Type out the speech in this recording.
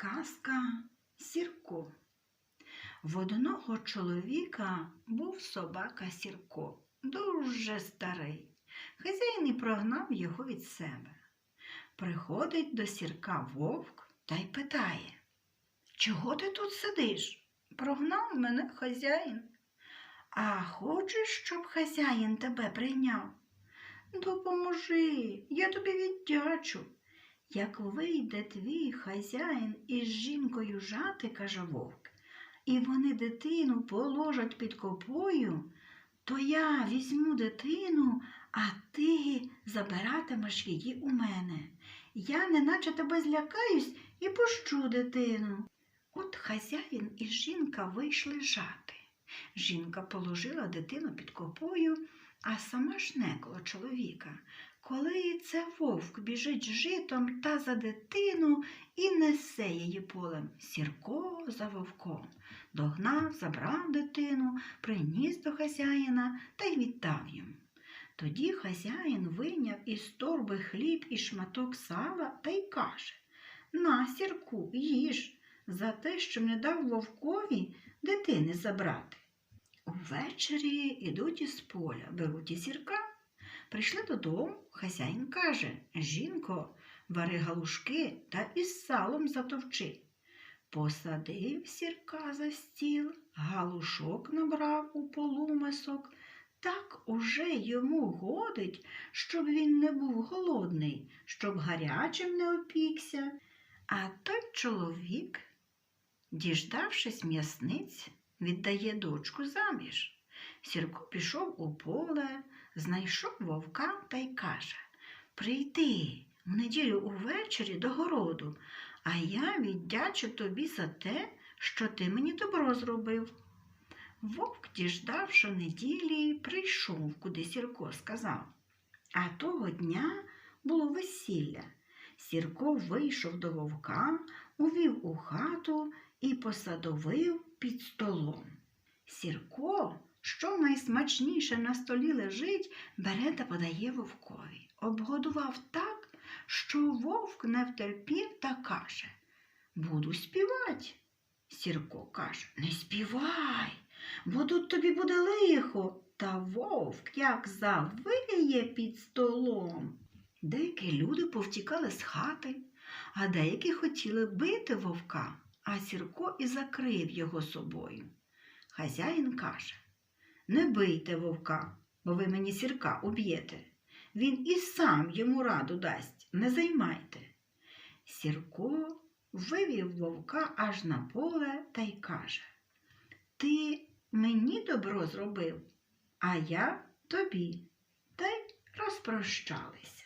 Казка Сірко. В одного чоловіка був собака Сірко, дуже старий. Хазяїн і прогнав його від себе. Приходить до сірка вовк та й питає Чого ти тут сидиш? Прогнав мене хазяїн. А хочеш, щоб хазяїн тебе прийняв? Допоможи, я тобі віддячу. Як вийде твій хазяїн із жінкою жати, каже вовк, і вони дитину положать під копою, то я візьму дитину, а ти забиратимеш її у мене. Я неначе тебе злякаюсь і пущу дитину. От хазяїн і жінка вийшли жати. Жінка положила дитину під копою, а сама ж не коло чоловіка. Коли це вовк біжить житом та за дитину і несе її полем сірко за вовком, догнав, забрав дитину, приніс до хазяїна та й віддав йому. Тоді хазяїн вийняв із торби хліб і шматок сала та й каже На, сірку, їж, за те, що не дав вовкові дитини забрати. Увечері ідуть із поля, беруть і сірка. Прийшли додому, хазяїн каже Жінко, вари галушки та із салом затовчи. Посадив сірка за стіл, галушок набрав у полумисок. Так уже йому годить, щоб він не був голодний, щоб гарячим не опікся. А той чоловік, діждавшись м'ясниць, віддає дочку заміж. Сірко пішов у поле, знайшов вовка та й каже Прийди в неділю увечері до городу, а я віддячу тобі за те, що ти мені добро зробив. Вовк, діждавши неділі, прийшов, куди Сірко сказав. А того дня було весілля. Сірко вийшов до вовка, увів у хату і посадовив під столом. Сірко, що найсмачніше на столі лежить, бере та подає вовкові. Обгодував так, що вовк не втерпів та каже Буду співати. Сірко каже Не співай, бо тут тобі буде лихо. Та вовк як завиє під столом. Деякі люди повтікали з хати, а деякі хотіли бити вовка, а Сірко і закрив його собою. Хазяїн каже Не бийте вовка, бо ви мені сірка уб'єте. Він і сам йому раду дасть, не займайте. Сірко вивів вовка аж на поле та й каже Ти мені добро зробив, а я тобі. Та й розпрощалися.